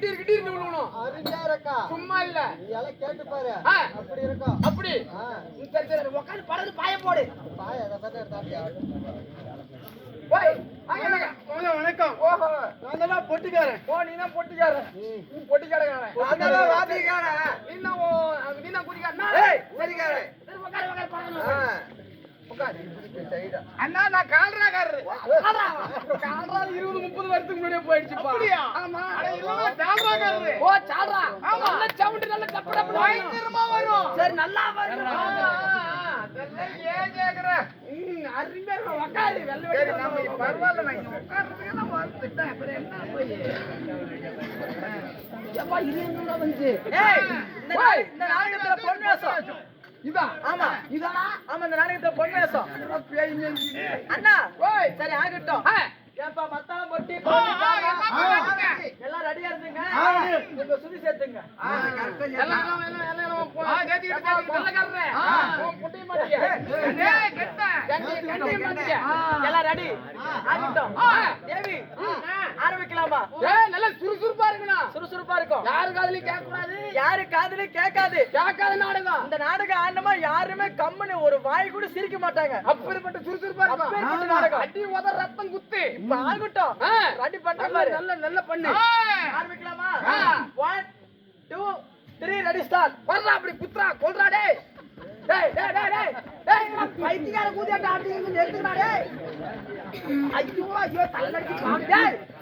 கிட்டீர் கிட்டீர் விழுவணும். அருமையா இருக்கா? சும்மா இல்ல. நீ எல்லாம் கேட்டு பாரு. அப்படி இருக்கும் அப்படி. சரி சரி உட்காந்து படகு பாய போடு. பாய் அதை பார்த்தா எடுத்தாப்பியா? ஓய் அங்க என்னங்க? வணக்கம். ஓஹோ. நான் தான் பொட்டிக்காரன். ஓ நீ தான் பொட்டிக்காரன். நீ பொட்டிக்காரன் நான் தான் வாத்திக்காரன் நீ தான் ஓ நீ தான் குடிக்காரன் ஏய் சரிக்காரன் சரி உட்காரு உட்காரு. உட்காரு அண்ணா நான் கால்ரா இருபது முப்பது வருஷத்துக்கு முன்னாடியே போயிடுச்சுப்பா அப்படியா? ஆமா. ஓ சால்ரா. ஆமா. நல்ல சவுண்ட் நல்ல டப்பு டப்பு பயங்கரமா வரும். சரி நல்லா வரும். அதெல்லாம் ஏன் கேக்குற. அருமையா. உட்காரு வெள்ளை பரவாயில்ல, நான் உட்கார்றதுக்கு நான் வந்துட்டேன் அப்புறம் என்ன போய்? இது வந்து ஏய், இந்த நாடு- இந்த நாடகத்துல வேஷம். இதா. ஆமா. இதானா ஆமா இந்த நாடகத்துல பொன் வேஷம். அண்ணா. ஓய். சரி ஆகட்டும். ஆ. ஏன்பா மத்தாளம் பொட்டி எல்லாம் ரெடியா இருந்துங்க? சுதி சேர்த்துங்க. எல்லாம் எல்லாம் எல்லாம் போ-. எல்லாம் ரெடி ஆகட்டும். தேவி ஆரம்பிக்கலாமா ஏய், நல்லா சுறுசுறுப்பா இருக்கணும். சுறுசுறுப்பா இருக்கும் யாரு காதுலயும் கேட்கக்கூடாது. யாரு காதுலயும் கேட்காது கேட்காத நாடகம். இந்த நாடகம் ஆனமா யாருமே கம்முன்னு ஒரு வாய் கூட சிரிக்க மாட்டாங்க அப்படிப்பட்ட சுறுசுறுப்பா இருக்கும். அப்பேற்பட்ட நாடகம். அடி உத ரத்தம் குத்து. இப்ப ஆகட்டும். ரெடி பண்ற நல்ல பாரு நல்ல நல்ல பண்ணு. ஆரம்பிக்கலாமா ஆ. One two three ready start வர்றா அப்படி குத்துறா, கொல்றா டேய். டேய், டேய், டேய், டேய். கூதியாட்டம் ஆட்டிக்கிட்டு நிறுத்துங்கடா, டேய். ஐயோ, ஐயோ, தலை. டேய்,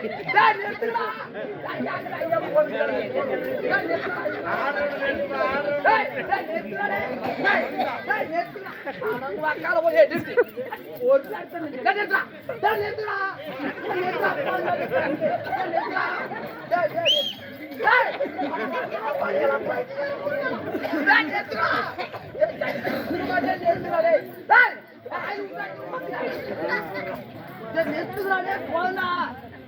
புடிச்சிட்டே போனா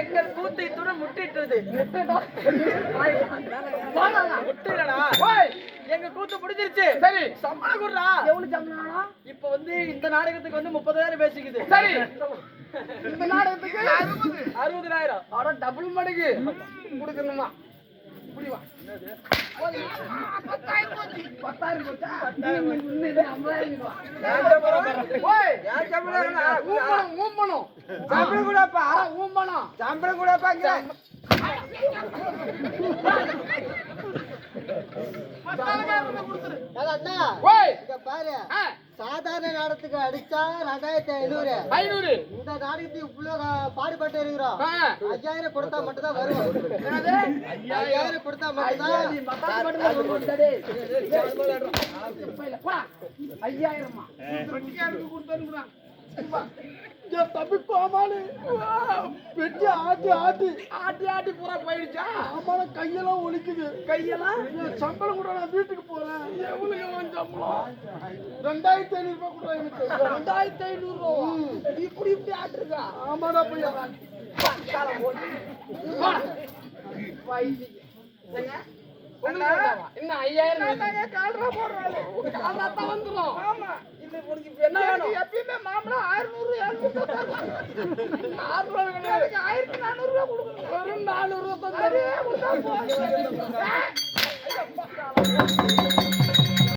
எங்கள் கூத்து இத்துடன் முட்டிட்டது. முட்டிடா எங்க கூத்து முடிஞ்சிருச்சு. சரி. சம்பளம் குடுறா. எவ்வளவு சம்பளம் இப்ப வந்து இந்த நாடகத்துக்கு வந்து முப்பதாயிரம் பேசிக்குது. சரி. இந்த நாடகத்துக்கு அறுபதாயிரம். அட டபுள் மடங்கு. கொடுக்கணுமா? ஊம்பணும், ஊம்பணும். அட, ஊம்பணும். ஓய், இங்க பாரு சாதாரண நாடகத்துக்கு அடிச்சா ரெண்டாயிரத்தி ஐநூறு ஐநூறு. இந்த நாடகத்துக்கு இவ்வளவு பாடுபட்டு இருக்கிறோம் ஐயாயிரம் கொடுத்தா மட்டும் தான் வரும்? ஐயாயிரம் கொடுத்தா மட்டும்தான் மட்டும் தான். ஐயாயிரமா. என் தம்பி கோமாளி. வெட்டி ஆட்டி ஆட்டி. ஆட்டி ஆட்டி பூரா போயிடுச்சா? ஆமால கையெல்லாம் ஒலிக்குது. கையெல்லாம்? என் சம்பளம் கூட நான் வீட்டுக்கு போறேன் எவ்வளவு எவன் சம்பளம்? ரெண்டாயிரத்தி ஐநூறு ரூபாய் கூட எனக்கு. ரெண்டாயிரத்தி ஐநூறு ரூபா இப்படி இப்படி ஆட்டுருக்கா? ஆமாடா போய். இன்னும் ஐயாயிரம்? கால்ரா போடுறாங்க வந்துரும். ஆமா. உனக்கு இப்ப என்ன வேணும் எப்பயுமே மாம்பழம் ஆறுநூறு எழுநூறு ஆறுநூறு கிடையாது ஆயிரத்தி நானூறு ரூபா கொடுக்கணும் வெறும் நானூறு ரூபா தந்தாரு